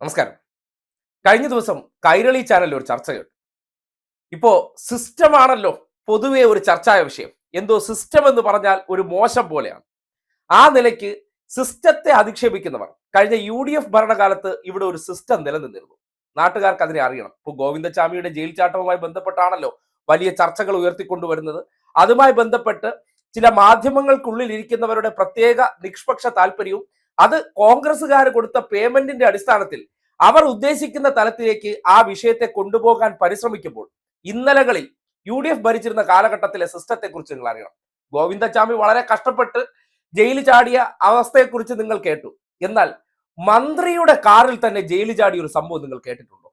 നമസ്കാരം. കഴിഞ്ഞ ദിവസം കൈരളി ചാനലിൽ ഒരു ചർച്ച കേട്ടു ഇപ്പോ സിസ്റ്റമാണല്ലോ പൊതുവെ ഒരു ചർച്ചായ വിഷയം. എന്തോ സിസ്റ്റം എന്ന് പറഞ്ഞാൽ ഒരു മോശം പോലെയാണ്. ആ നിലയ്ക്ക് സിസ്റ്റത്തെ അധിക്ഷേപിക്കുന്നവർ കഴിഞ്ഞ യു ഡി എഫ് ഭരണകാലത്ത് ഇവിടെ ഒരു സിസ്റ്റം നിലനിന്നിരുന്നു. നാട്ടുകാർക്ക് അതിനെ അറിയണം. ഇപ്പോൾ ഗോവിന്ദചാമിയുടെ ജയിൽ ചാട്ടവുമായി ബന്ധപ്പെട്ടാണല്ലോ വലിയ ചർച്ചകൾ ഉയർത്തിക്കൊണ്ടുവരുന്നത്. അതുമായി ബന്ധപ്പെട്ട് ചില മാധ്യമങ്ങൾക്കുള്ളിൽ ഇരിക്കുന്നവരുടെ പ്രത്യേക നിഷ്പക്ഷ താല്പര്യവും അത് കോൺഗ്രസ്സുകാർ കൊടുത്ത പേയ്മെന്റിന്റെ അടിസ്ഥാനത്തിൽ അവർ ഉദ്ദേശിക്കുന്ന തലത്തിലേക്ക് ആ വിഷയത്തെ കൊണ്ടുപോകാൻ പരിശ്രമിക്കുമ്പോൾ ഇന്നലകളിൽ യു ഡി എഫ് ഭരിച്ചിരുന്ന കാലഘട്ടത്തിലെ സിസ്റ്റത്തെ കുറിച്ച് നിങ്ങൾ അറിയണം. ഗോവിന്ദചാമി വളരെ കഷ്ടപ്പെട്ട് ജയിലിൽ ചാടിയ അവസ്ഥയെക്കുറിച്ച് നിങ്ങൾ കേട്ടു. എന്നാൽ മന്ത്രിയുടെ കാറിൽ തന്നെ ജയിലിൽ ചാടിയ ഒരു സംഭവം നിങ്ങൾ കേട്ടിട്ടുണ്ടോ?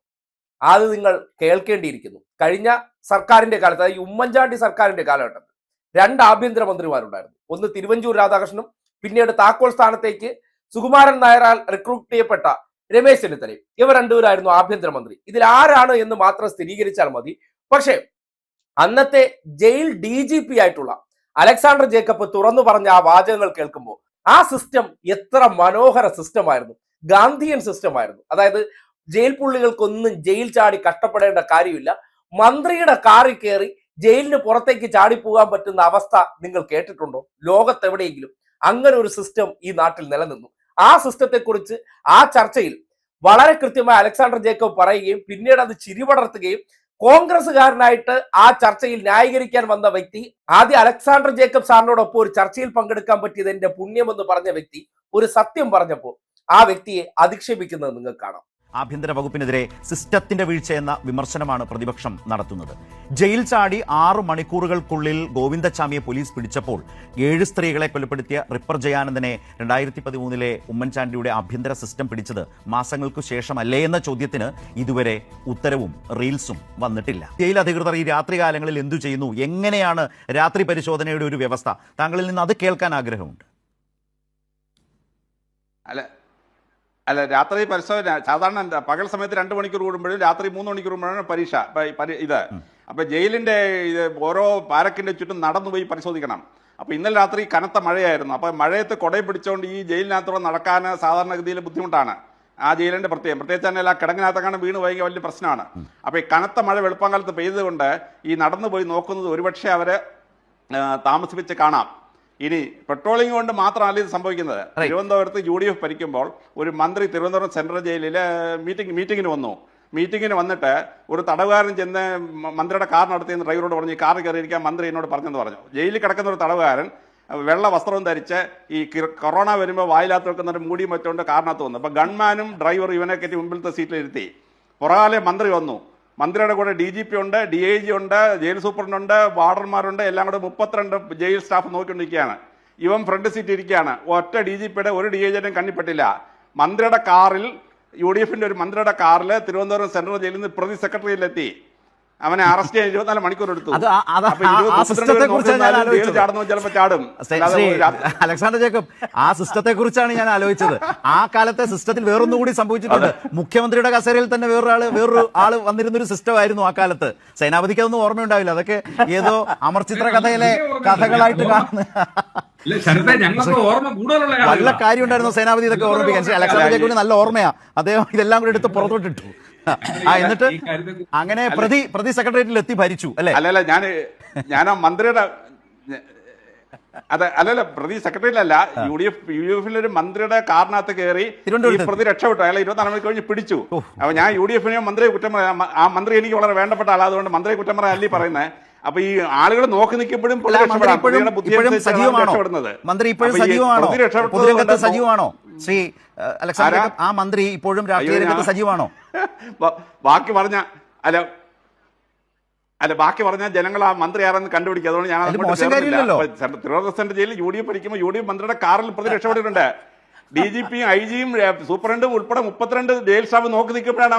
അത് നിങ്ങൾ കേൾക്കേണ്ടിയിരിക്കുന്നു. കഴിഞ്ഞ സർക്കാരിന്റെ കാലത്ത് അതായത് ഉമ്മൻചാണ്ടി സർക്കാരിന്റെ കാലഘട്ടത്തിൽ രണ്ട് ആഭ്യന്തര മന്ത്രിമാരുണ്ടായിരുന്നു ഒന്ന് തിരുവഞ്ചൂർ രാധാകൃഷ്ണനും പിന്നീട് താക്കോൽ സ്ഥാനത്തേക്ക് സുകുമാരൻ നായരാൽ റിക്രൂട്ട് ചെയ്യപ്പെട്ട രമേശ് ചെന്നിത്തലയും ഇവർ രണ്ടുപേരായിരുന്നു ആഭ്യന്തരമന്ത്രി. ഇതിൽ ആരാണ് എന്ന് മാത്രം സ്ഥിരീകരിച്ചാൽ മതി. പക്ഷേ അന്നത്തെ ജയിൽ ഡി ജി പി ആയിട്ടുള്ള അലക്സാണ്ടർ ജേക്കബ് തുറന്നു പറഞ്ഞ ആ വാചകങ്ങൾ കേൾക്കുമ്പോൾ ആ സിസ്റ്റം എത്ര മനോഹര സിസ്റ്റമായിരുന്നു ഗാന്ധിയൻ സിസ്റ്റമായിരുന്നു അതായത് ജയിൽ പുള്ളികൾക്കൊന്നും ജയിൽ ചാടി കഷ്ടപ്പെടേണ്ട കാര്യമില്ല. മന്ത്രിയുടെ കാറിൽ കയറി ജയിലിന് പുറത്തേക്ക് ചാടിപ്പോകാൻ പറ്റുന്ന അവസ്ഥ നിങ്ങൾ കേട്ടിട്ടുണ്ടോ? ലോകത്തെവിടെയെങ്കിലും അങ്ങനെ ഒരു സിസ്റ്റം ഈ നാട്ടിൽ നിലനിന്നു. ആ സിസ്റ്റത്തെ കുറിച്ച് ആ ചർച്ചയിൽ വളരെ കൃത്യമായി അലക്സാണ്ടർ ജേക്കബ് പറയുകയും പിന്നീട് അത് ചിരിപടർത്തുകയും കോൺഗ്രസ്സുകാരനായിട്ട് ആ ചർച്ചയിൽ ന്യായീകരിക്കാൻ വന്ന വ്യക്തി ആദ്യം അലക്സാണ്ടർ ജേക്കബ് സാറിനോടൊപ്പം ഒരു ചർച്ചയിൽ പങ്കെടുക്കാൻ പറ്റിയത് എന്റെ പുണ്യമെന്ന് പറഞ്ഞ വ്യക്തി ഒരു സത്യം പറഞ്ഞപ്പോൾ ആ വ്യക്തിയെ അധിക്ഷേപിക്കുന്നത് നിങ്ങൾക്ക് കാണാം. ആഭ്യന്തര വകുപ്പിനെതിരെ സിസ്റ്റത്തിന്റെ വീഴ്ച എന്ന വിമർശനമാണ് പ്രതിപക്ഷം നടത്തുന്നത്. ജയിൽ ചാടി ആറു മണിക്കൂറുകൾക്കുള്ളിൽ ഗോവിന്ദച്ചാമിയെ പോലീസ് പിടിച്ചപ്പോൾ ഏഴ് സ്ത്രീകളെ കൊലപ്പെടുത്തിയ റിപ്പർ ജയാനന്ദനെ രണ്ടായിരത്തി പതിമൂന്നിലെ ഉമ്മൻചാണ്ടിയുടെ ആഭ്യന്തര സിസ്റ്റം പിടിച്ചത് മാസങ്ങൾക്കു ശേഷമല്ലേ എന്ന ചോദ്യത്തിന് ഇതുവരെ ഉത്തരവും റീൽസും വന്നിട്ടില്ല. ജയിൽ അധികൃതർ ഈ രാത്രികാലങ്ങളിൽ എന്തു ചെയ്യുന്നു? എങ്ങനെയാണ് രാത്രി പരിശോധനയുടെ ഒരു വ്യവസ്ഥ? താങ്കളിൽ നിന്ന് അത് കേൾക്കാൻ ആഗ്രഹമുണ്ട്. അല്ല അല്ല രാത്രി പരിശോധന സാധാരണ എന്താ പകൽ സമയത്ത് രണ്ട് മണിക്കൂർ കൂടുമ്പോഴും രാത്രി മൂന്ന് മണിക്കൂർ കൂടുമ്പോഴാണ് പരീക്ഷ ഇത്. അപ്പൊ ജയിലിന്റെ ഇത് ഓരോ പാരക്കിന്റെ ചുറ്റും നടന്നു പോയി പരിശോധിക്കണം. അപ്പൊ ഇന്നലെ രാത്രി കനത്ത മഴയായിരുന്നു. അപ്പൊ മഴയത്ത് കൊടയെ പിടിച്ചുകൊണ്ട് ഈ ജയിലിനകത്തൂടെ നടക്കാൻ സാധാരണഗതിയിൽ ബുദ്ധിമുട്ടാണ്. ആ ജയിലിന്റെ പ്രത്യേകം. പ്രത്യേകിച്ച് തന്നെ ആ കിടങ്ങിനകത്തൊക്കെ വീണ് വൈകിയ വലിയ പ്രശ്നമാണ്. അപ്പൊ ഈ കനത്ത മഴ വെളുപ്പാങ്കാലത്ത് പെയ്തുകൊണ്ട് ഈ നടന്നു പോയി നോക്കുന്നത് ഒരുപക്ഷെ അവരെ താമസിപ്പിച്ച് കാണാം. ഇനി പെട്രോളിംഗ് കൊണ്ട് മാത്രമല്ല ഇത് സംഭവിക്കുന്നത്. തിരുവനന്തപുരത്ത് യു ഡി എഫ് ഭരിക്കുമ്പോൾ ഒരു മന്ത്രി തിരുവനന്തപുരം സെൻട്രൽ ജയിലിലെ മീറ്റിംഗ് മീറ്റിങ്ങിന് വന്നു. മീറ്റിങ്ങിന് വന്നിട്ട് ഒരു തടവുകാരൻ ചെന്ന് മന്ത്രിയുടെ കാർ നടത്തിയെന്ന് ഡ്രൈവറോട് പറഞ്ഞു ഈ കാറിൽ കയറിയിരിക്കാൻ മന്ത്രി എന്നോട് പറഞ്ഞെന്ന് പറഞ്ഞു. ജയിലിൽ കിടക്കുന്ന ഒരു തടവുകാരൻ വെള്ള വസ്ത്രവും ധരിച്ച് ഈ കൊറോണ വരുമ്പോൾ വായിലാത്ത് വെക്കുന്ന ഒരു മൂടിയും മറ്റുകൊണ്ട് കാറിനകത്ത് വന്നു. അപ്പോൾ ഗൺമാനും ഡ്രൈവറും ഇവനെ കയറ്റി മുമ്പിലത്തെ സീറ്റിലിരുത്തി പുറകാലെ മന്ത്രി വന്നു. മന്ത്രിയുടെ കൂടെ ഡി ജി പി ഉണ്ട് ഡി ഐ ജി ഉണ്ട് ജയിൽ സൂപ്രണ്ടുണ്ട് വാർഡർമാരുണ്ട് എല്ലാം കൂടെ മുപ്പത്തിരണ്ട് ജയിൽ സ്റ്റാഫ് നോക്കിക്കൊണ്ടിരിക്കുകയാണ്. ഇവൻ ഫ്രണ്ട് സീറ്റ് ഇരിക്കുകയാണ്. ഒറ്റ ഡി ജി പിയുടെ ഒരു ഡി ഐ ജിയുടെയും കണ്ണിപ്പെട്ടില്ല മന്ത്രിയുടെ കാറിൽ യു ഡി എഫിന്റെ ഒരു മന്ത്രിയുടെ കാറിൽ തിരുവനന്തപുരം സെൻട്രൽ ജയിലിൽ നിന്ന് പ്രതി സെക്രട്ടറിയിലെത്തി അവനെ അറസ്റ്റ് ചെയ്യാൻ ഇരുപത്തിനാല് മണിക്കൂർ എടുത്തു. ചാടുന്നവൻ ചാടും. അലക്സാണ്ടർ ജേക്കബ് ആ സിസ്റ്റത്തെ കുറിച്ചാണ് ഞാൻ ആലോചിച്ചത്. ആ കാലത്തെ സിസ്റ്റത്തിൽ വേറൊന്നും കൂടി സംഭവിച്ചിട്ടുണ്ട്. മുഖ്യമന്ത്രിയുടെ കസേരയിൽ തന്നെ വേറൊരാൾ വേറൊരു ആൾ വന്നിരുന്ന ഒരു സിസ്റ്റം ആയിരുന്നു ആ കാലത്ത്. സേനാപതിക്ക് അതൊന്നും ഓർമ്മയുണ്ടാവില്ല. അതൊക്കെ ഏതോ അമർചിത്ര കഥയിലെ കഥകളായിട്ട് കാണുന്ന വല്ല ആളുകളാ. കാര്യം ഉണ്ടായിരുന്നു സേനാപതി ഇതൊക്കെ ഓർമ്മിപ്പിക്കാൻ. അലക്സാണ്ടർ ജേക്കബിന് നല്ല ഓർമ്മയാ. അദ്ദേഹം ഇതെല്ലാം കൂടി എടുത്ത് പുറത്തോട്ടിട്ടു. ആ എന്നിട്ട് അങ്ങനെ പ്രതി പ്രതി സെക്രട്ടേറിയറ്റിൽ എത്തി ഭരിച്ചു അല്ലെ? അല്ലല്ല ഞാൻ ഞാൻ ആ മന്ത്രിയുടെ അതെ അല്ലല്ല പ്രതി സെക്രട്ടറിയിലല്ല U D F U D എഫിലെ ഒരു മന്ത്രിയുടെ കാറിനകത്ത് കയറി പ്രതി രക്ഷപ്പെട്ടു. അയാൾ ഇരുപത്തിനാല് നാല് കഴിഞ്ഞ് പിടിച്ചു അപ്പൊ ഞാൻ യു ഡി എഫിനെ മന്ത്രിയെ കുറ്റം ആ മന്ത്രി എനിക്ക് വളരെ വേണ്ടപ്പെട്ട ആളാ. അതുകൊണ്ട് മന്ത്രിയെ കുറ്റം പറയാൻ അല്ലേ പറയുന്നത് അപ്പൊ ഈ ആളുകൾ നോക്കി നിൽക്കുമ്പോഴും പ്രതി രക്ഷപ്പെടാം. സജീവമാണോ? രക്ഷപ്പെടുന്നത്. മന്ത്രി പ്രതി രക്ഷപ്പെട്ടത് സജീവമാണോ? ശ്രീ അലക്സാണ്ടർ ആ മന്ത്രി ഇപ്പോഴും രാഷ്ട്രീയ രംഗത്ത് സജീവമാണോ ബാക്കി പറഞ്ഞ അല്ല അല്ല ബാക്കി പറഞ്ഞാൽ ജനങ്ങൾ ആ മന്ത്രി ആരെന്ന് കണ്ടുപിടിക്കുക അതുകൊണ്ട് ഞാൻ തിരുവനന്തപുരം സെൻട്രൽ ജയിലിൽ യു ഡി എഫ് ഭരിക്കുമ്പോൾ യു ഡി എഫ് മന്ത്രിയുടെ കാറിൽ പ്രതി രക്ഷപ്പെട്ടിട്ടുണ്ട്. ഡി ജി പിയും ഐ ജിയും സൂപ്രണ്ടും ഉൾപ്പെടെ മുപ്പത്തിരണ്ട് ജയിൽ സ്റ്റാഫ് നോക്കി നിൽക്കുമ്പോഴാണ്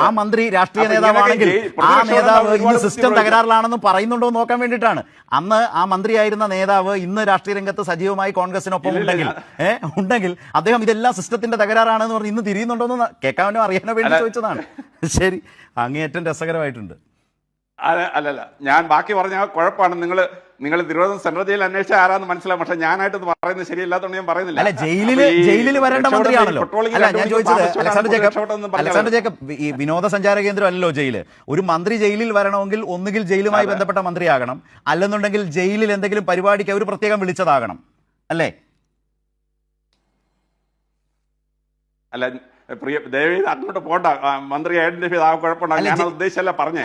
ആ മന്ത്രി രാഷ്ട്രീയ നേതാവാണെങ്കിൽ ആ നേതാവ് ഇന്ന് സിസ്റ്റം. തകരാറിലാണെന്ന് പറയുന്നുണ്ടോ നോക്കാൻ വേണ്ടിയിട്ടാണ്. അന്ന് ആ മന്ത്രിയായിരുന്ന നേതാവ് ഇന്ന് രാഷ്ട്രീയ രംഗത്ത് സജീവമായി കോൺഗ്രസിനൊപ്പം ഉണ്ടെങ്കിൽ ഏഹ് ഉണ്ടെങ്കിൽ അദ്ദേഹം ഇതെല്ലാം സിസ്റ്റത്തിന്റെ തകരാറാണെന്ന് പറഞ്ഞ് ഇന്ന് തിരിയുന്നുണ്ടോ എന്ന് കേൾക്കാനോ അറിയാനോ വേണ്ടി ചോദിച്ചതാണ്. ശരി അങ്ങേയറ്റം രസകരമായിട്ടുണ്ട്. അല്ല അല്ലല്ല. ഞാൻ ബാക്കി പറഞ്ഞ കുഴപ്പമാണ്. നിങ്ങൾ നിങ്ങൾ തിരുവനന്തപുരം സെൻട്രൽ ജയിൽ അന്വേഷിച്ച ആരാന്ന് മനസ്സിലാവും. പക്ഷെ ഞാനായിട്ട് പറയുന്നത് ശരിയല്ലാത്തതുകൊണ്ട് ഞാൻ പറയുന്നില്ല. അല്ല ജയിലിൽ ജയിലിൽ വരേണ്ട മന്ത്രിയാണല്ലോ. അല്ല ഞാൻ ചോദിച്ചത് അലക്സാണ്ടർ ജേക്കബ് അലക്സാണ്ടർ ജേക്കബ് ഈ വിനോദസഞ്ചാര കേന്ദ്രം അല്ലല്ലോ ജയിൽ. ഒരു മന്ത്രി ജയിലിൽ വരണമെങ്കിൽ ഒന്നുകിൽ ജയിലുമായി. ബന്ധപ്പെട്ട മന്ത്രിയാകണം. അല്ലെന്നുണ്ടെങ്കിൽ ജയിലിൽ എന്തെങ്കിലും പരിപാടിക്ക് അവർ പ്രത്യേകം വിളിച്ചതാകണം. അല്ലേ? അല്ല പ്രിയ ദേവി അങ്ങോട്ട് പോണ്ട. മന്ത്രി ഐഡന്റിഫൈ ആ കുഴപ്പമുണ്ടാകും ഞാൻ ഉദ്ദേശിച്ചല്ല പറഞ്ഞേ.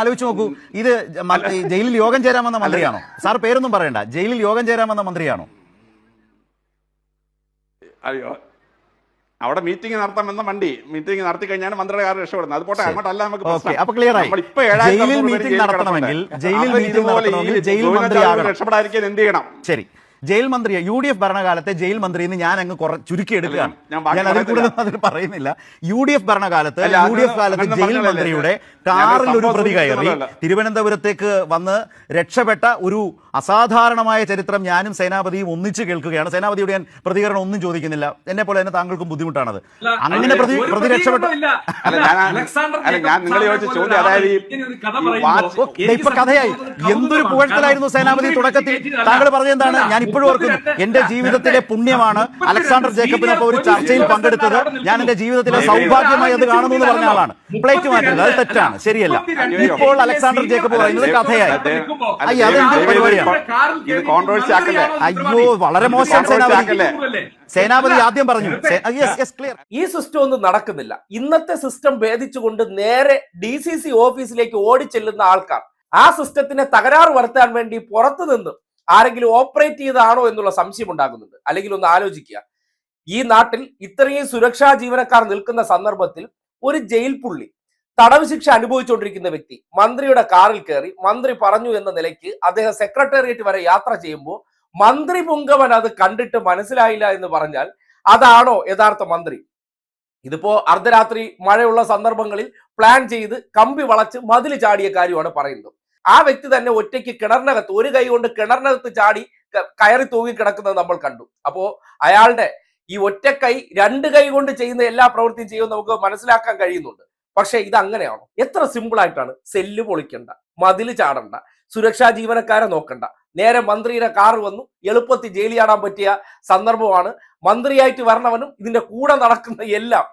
ആലോചിച്ച് നോക്കൂ. ഇത് ജയിലിൽ യോഗം ചേരാമെന്ന വന്ന മന്ത്രിയാണോ? സാർ പേരൊന്നും പറയണ്ട. ജയിലിൽ യോഗം ചേരാമെന്ന വന്ന മന്ത്രിയാണോ? അയ്യോ. അവിടെ മീറ്റിംഗ് നടത്താമെന്ന വണ്ടി. മീറ്റിംഗ് നടത്തി കഴിഞ്ഞാൽ മന്ത്രിയുടെ കാര്യം രക്ഷപ്പെടുന്നത്. അത് പോട്ടെ അങ്ങോട്ടല്ല നമുക്ക് ജയിലിൽ മീറ്റിംഗ് നടത്തണമെങ്കിൽ ജയിലിൽ മീറ്റിംഗ് ഇതുപോലെ ജയിൽ മന്ത്രി രക്ഷപ്പെടാതിരിക്കാൻ എന്ത് ചെയ്യണം? ശരി. ജയിൽ മന്ത്രിയെ യു ഡി എഫ് ഭരണകാലത്തെ ജയിൽ മന്ത്രി എന്ന് ഞാൻ അങ്ങ് കുറെ ചുരുക്കി എടുക്കുകയാണ് ഞാൻ അതിൽ കൂടുതൽ അതിൽ പറയുന്നില്ല. യു ഡി എഫ് ഭരണകാലത്ത് യു ഡി എഫ് കാലത്ത് ജയിൽ മന്ത്രിയുടെ കാറിൽ ഒരു പ്രതി കയറി. തിരുവനന്തപുരത്തേക്ക് വന്ന് രക്ഷപ്പെട്ട ഒരു അസാധാരണമായ ചരിത്രം ഞാനും സേനാപതിയും ഒന്നിച്ച് കേൾക്കുകയാണ്. സേനാപതിയുടെ ഞാൻ പ്രതികരണം ഒന്നും ചോദിക്കുന്നില്ല. എന്നെ പോലെ തന്നെ താങ്കൾക്കും ബുദ്ധിമുട്ടാണത്. അങ്ങനെ പ്രതി രക്ഷപ്പെട്ട അല്ല, അല്ല, ഞാൻ- അലക്സാണ്ടർ അല്ല, ഞാൻ ജേക്കബ് ചോദിച്ച ചോദ്യം, അതായത് ഈ- ഒരു കഥ ഈ പറയുമ്പോൾ വാച്ച്- ഓ, ഇപ്പൊ കഥയായി. എന്തൊരു പുകഴ്ത്തലായിരുന്നു സേനാപതി തുടക്കത്തിൽ? താങ്കൾ പറഞ്ഞെന്താണ് എന്താണ് ഞാൻ ഇപ്പോഴും ഓർക്കുന്നു എന്റെ ജീവിതത്തിലെ പുണ്യമാണ് അലക്സാണ്ടർ ജേക്കബിനൊപ്പം ഒരു ചർച്ചയിൽ പങ്കെടുത്തത് ഞാൻ എന്റെ ജീവിതത്തിലെ സൗഭാഗ്യമായി അത് കാണുന്നു എന്ന് പറഞ്ഞ ആളാണ്. പ്ലേറ്റ് മാറ്റുന്നത് അത് തെറ്റാണ്. ശരിയല്ല. ഇപ്പോൾ അലക്സാണ്ടർ ജേക്കബ് പറയുന്നത് കഥയായി. അയ്യ, അതെന്ത് പരിപാടിയാണ്? ഇത് controversy ആക്കല്ലേ? അയ്യോ വളരെ മോശം സേനാപതി. സേനാപതി ആദ്യം പറഞ്ഞു. Yes yes clear. ഈ സിസ്റ്റം ഒന്നും നടക്കുന്നില്ല. ഇന്നത്തെ സിസ്റ്റം ഭേദിച്ചുകൊണ്ട് നേരെ ഡി സി സി ഓഫീസിലേക്ക് ഓടിച്ചെല്ലുന്ന ആൾക്കാർ ആ സിസ്റ്റത്തിനെ തകരാറ് വരുത്താൻ വേണ്ടി പുറത്തു നിന്ന് ആരെങ്കിലും ഓപ്പറേറ്റ് ചെയ്തതാണോ എന്നുള്ള സംശയം ഉണ്ടാകുന്നുണ്ട്. അല്ലെങ്കിൽ ഒന്ന് ആലോചിക്കുക. ഈ നാട്ടിൽ ഇത്രയും സുരക്ഷാ ജീവനക്കാർ നിൽക്കുന്ന സന്ദർഭത്തിൽ ഒരു ജയിൽ പുള്ളി തടവ് ശിക്ഷ അനുഭവിച്ചുകൊണ്ടിരിക്കുന്ന വ്യക്തി മന്ത്രിയുടെ കാറിൽ കയറി മന്ത്രി പറഞ്ഞു എന്ന നിലയ്ക്ക് അദ്ദേഹം സെക്രട്ടേറിയറ്റ് വരെ യാത്ര ചെയ്യുമ്പോൾ മന്ത്രി പുങ്കവൻ അത് കണ്ടിട്ട് മനസ്സിലായില്ല എന്ന് പറഞ്ഞാൽ അതാണോ യഥാർത്ഥ മന്ത്രി? ഇതിപ്പോ അർദ്ധരാത്രി മഴയുള്ള സന്ദർഭങ്ങളിൽ പ്ലാൻ ചെയ്ത് കമ്പി വളച്ച് മതിൽ ചാടിയ കാര്യമാണ് പറയുന്നത്. ആ വ്യക്തി തന്നെ ഒറ്റയ്ക്ക് കിണറിനകത്ത് ഒരു കൈ കൊണ്ട് കിണറിനകത്ത് ചാടി കയറി തൂങ്ങി കിടക്കുന്നത് നമ്മൾ കണ്ടു. അപ്പോ അയാളുടെ ഈ ഒറ്റ കൈ രണ്ട് കൈ കൊണ്ട് ചെയ്യുന്ന എല്ലാ പ്രവൃത്തിയും ചെയ്യുമെന്ന് നമുക്ക് മനസ്സിലാക്കാൻ കഴിയുന്നുണ്ട്. പക്ഷെ ഇത് അങ്ങനെയാണോ എത്ര സിമ്പിൾ ആയിട്ടാണ്. സെല്ല് പൊളിക്കണ്ട മതിൽ ചാടണ്ട സുരക്ഷാ ജീവനക്കാരെ നോക്കണ്ട. നേരെ മന്ത്രിയുടെ കാർ വന്നു എളുപ്പത്തിൽ ജയിലിയാടാൻ പറ്റിയ സന്ദർഭമാണ്. മന്ത്രിയായിട്ട് വരണവനും ഇതിന്റെ കൂടെ നടക്കുന്ന എല്ലാം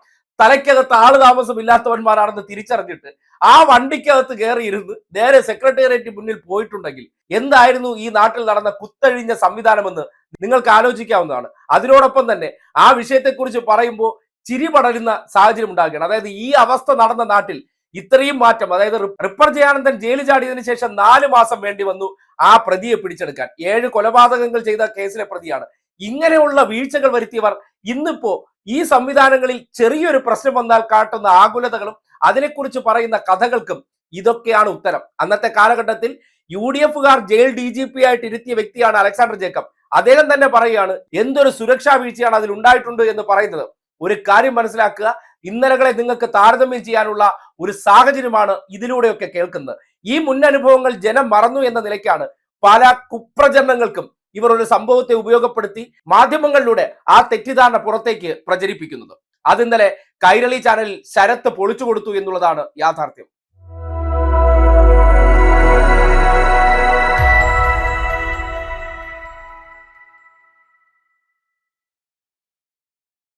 തലയ്ക്കകത്ത് ആൾ താമസമില്ലാത്തവന്മാരാണെന്ന് തിരിച്ചറിഞ്ഞിട്ട് ആ വണ്ടിക്കകത്ത് കയറിയിരുന്ന് നേരെ സെക്രട്ടേറിയറ്റ് മുന്നിൽ പോയിട്ടുണ്ടെങ്കിൽ എന്തായിരുന്നു ഈ നാട്ടിൽ നടന്ന കുത്തഴിഞ്ഞ സംവിധാനമെന്ന് നിങ്ങൾക്ക് ആലോചിക്കാവുന്നതാണ്. അതിനോടൊപ്പം തന്നെ ആ വിഷയത്തെക്കുറിച്ച് പറയുമ്പോൾ ചിരി പടരുന്ന സാഹചര്യം ഉണ്ടാകുകയാണ്. അതായത് ഈ അവസ്ഥ നടന്ന നാട്ടിൽ ഇത്രയും മാറ്റം അതായത് റിപ്പർ ജയാനന്ദൻ ജയിലിൽ ചാടിയതിനു ശേഷം നാല് മാസം വേണ്ടി വന്നു ആ പ്രതിയെ പിടിച്ചെടുക്കാൻ. ഏഴ് കൊലപാതകങ്ങൾ ചെയ്ത കേസിലെ പ്രതിയാണ്. ഇങ്ങനെയുള്ള വീഴ്ചകൾ വരുത്തിയവർ ഇന്നിപ്പോ ഈ സംവിധാനങ്ങളിൽ ചെറിയൊരു പ്രശ്നം വന്നാൽ കാട്ടുന്ന ആകുലതകളും അതിനെക്കുറിച്ച് പറയുന്ന കഥകൾക്കും ഇതൊക്കെയാണ് ഉത്തരം. അന്നത്തെ കാലഘട്ടത്തിൽ യു ഡി എഫുകാർ ജയിൽ ഡി ജി പി ആയിട്ട് ഇരുത്തിയ വ്യക്തിയാണ് അലക്സാണ്ടർ ജേക്കബ്. അദ്ദേഹം തന്നെ പറയുകയാണ് എന്തൊരു സുരക്ഷാ വീഴ്ചയാണ് അതിൽ ഉണ്ടായിട്ടുണ്ട് എന്ന് പറയുന്നത്. ഒരു കാര്യം മനസ്സിലാക്കുക ഇന്നലകളെ നിങ്ങൾക്ക് താരതമ്യം ചെയ്യാനുള്ള ഒരു സാഹചര്യമാണ് ഇതിലൂടെയൊക്കെ കേൾക്കുന്നത്. ഈ മുന്നനുഭവങ്ങൾ ജനം മറന്നു എന്ന നിലയ്ക്കാണ് പല കുപ്രചരണങ്ങൾക്കും ഇവർ ഒരു സംഭവത്തെ ഉപയോഗപ്പെടുത്തി മാധ്യമങ്ങളിലൂടെ ആ തെറ്റിദ്ധാരണ പുറത്തേക്ക് പ്രചരിപ്പിക്കുന്നത്. അത് ഇന്നലെ കൈരളി ചാനലിൽ ശരത്ത് പൊളിച്ചു കൊടുത്തു എന്നുള്ളതാണ് യാഥാർത്ഥ്യം.